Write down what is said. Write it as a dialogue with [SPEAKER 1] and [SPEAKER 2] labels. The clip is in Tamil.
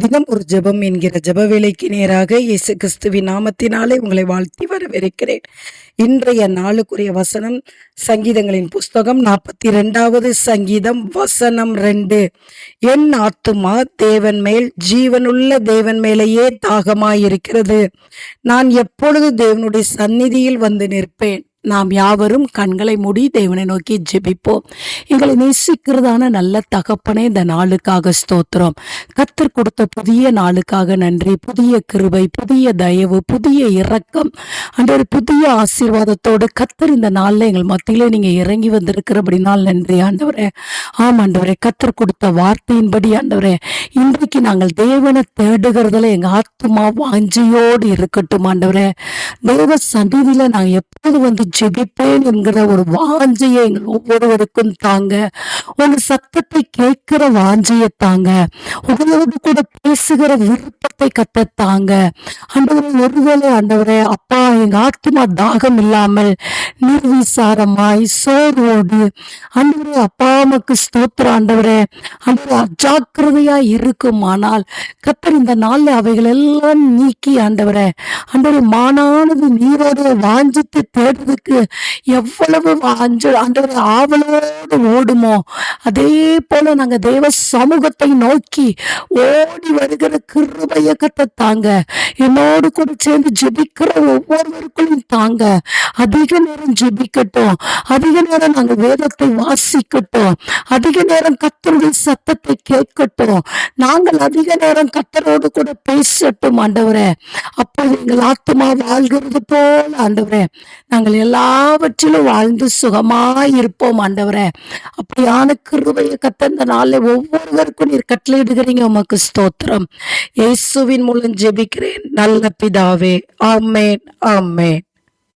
[SPEAKER 1] தினம் ஒரு ஜெபம் என்கிற ஜெப வேலைக்கு நேராக இயேசு கிறிஸ்துவின் நாமத்தினாலே உங்களை வாழ்த்தி வரவேற்கிறேன். இன்றைய நாளுக்குரிய வசனம் சங்கீதங்களின் புஸ்தகம் நாற்பத்தி ரெண்டாவது சங்கீதம் வசனம் ரெண்டு. என் ஆத்துமா தேவன் மேல் ஜீவனுள்ள தேவன் மேலேயே தாகமாயிருக்கிறது. நான் எப்பொழுது தேவனுடைய சந்நிதியில் வந்து நிற்பேன்? நாம் யாவரும் கண்களை மூடி தேவனை நோக்கி ஜெபிப்போம். எங்களை நேசிக்கிறதான நல்ல தகப்பனே இந்த நாளுக்காக ஸ்தோத்திரம். கத்தர் கொடுத்த புதிய நாளுக்காக நன்றி புதிய கிருபை புதிய தயவு புதிய இரக்கம் அன்ற ஒரு புதிய ஆசீர்வாதத்தோடு கத்தர் இந்த நாளில் எங்கள் மத்தியிலே நீங்கள் இறங்கி வந்திருக்கிறபடினால் நன்றி ஆண்டவரே. ஆம் ஆண்டவரே கத்தர் கொடுத்த வார்த்தையின்படி ஆண்டவரே இன்றைக்கு நாங்கள் தேவனை தேடுகிறதுல எங்கள் ஆத்மா வாஞ்சியோடு இருக்கட்டும் ஆண்டவரே. தேவ சந்நிதியில நான் எப்போது வந்து ஜெபிப்பேன் என்கிற ஒரு வாஞ்சையை எங்கள் ஒவ்வொருவருக்கும் தாங்க. உங்க சத்தத்தை கேட்கிற வாஞ்சையை தாங்க. உங்களோடு கூட பேசுகிற விருப்பத்தை கத்த தாங்க ஆண்டவரே ஒருவேளை ஆண்டவரே அப்பா எங்க ஆத்மா தாகம் இல்லாமல் நிர்விசாரமாய் சோர்வோடு ஆண்டவரே அப்பா உமக்கு ஸ்தோத்திர ஆண்டவரே. ஆண்டவரே அஜாக்கிரதையா இருக்குமானால் கத்தர் இந்த நாள்ல அவைகள் எல்லாம் நீக்கி ஆண்டவரே. ஆண்டவரே மானானது நீரோட வாஞ்சித்து தேடுறதுக்கு எவ்வளவு வாஞ்ச ஆண்டவரே ஆவலோடு ஓடுமோ? அதே போல நாங்க தேவ சமூகத்தை நோக்கி ஓடி வருகிற கிருபைய கத்த தாங்க. என்னோடு கூட சேர்ந்து ஜெபிக்கிற ஒவ்வொருவருக்குள்ளும் தாங்க. அதிக நேரம் ஜெபிக்கட்டும். அதிக நேரம் நாங்க வேதத்தை வாசிக்கட்டும். அதிக நேரம் கத்தருடைய சத்தத்தை கேட்கட்டும். நாங்கள் அதிக நேரம் கத்தரோடு கூட பேசட்டும் ஆண்டவரே. அப்போ எங்கள் ஆத்மா வாழ்கிறது போல் ஆண்டவரே. நாங்கள் எல்லாவற்றிலும் வாழ்ந்து சுகமாய் இருப்போம் ஆண்டவரே. அப்படியான கிருபையை கத்தந்த நாளில் ஒவ்வொருவருக்கும் நீர் கட்டளையிடுகிறீங்க. உமக்கு ஸ்தோத்திரம். இயேசுவின் மூலம் ஜெபிக்கிறேன். நல்ல பிதாவே. ஆமேன். ஆமேன்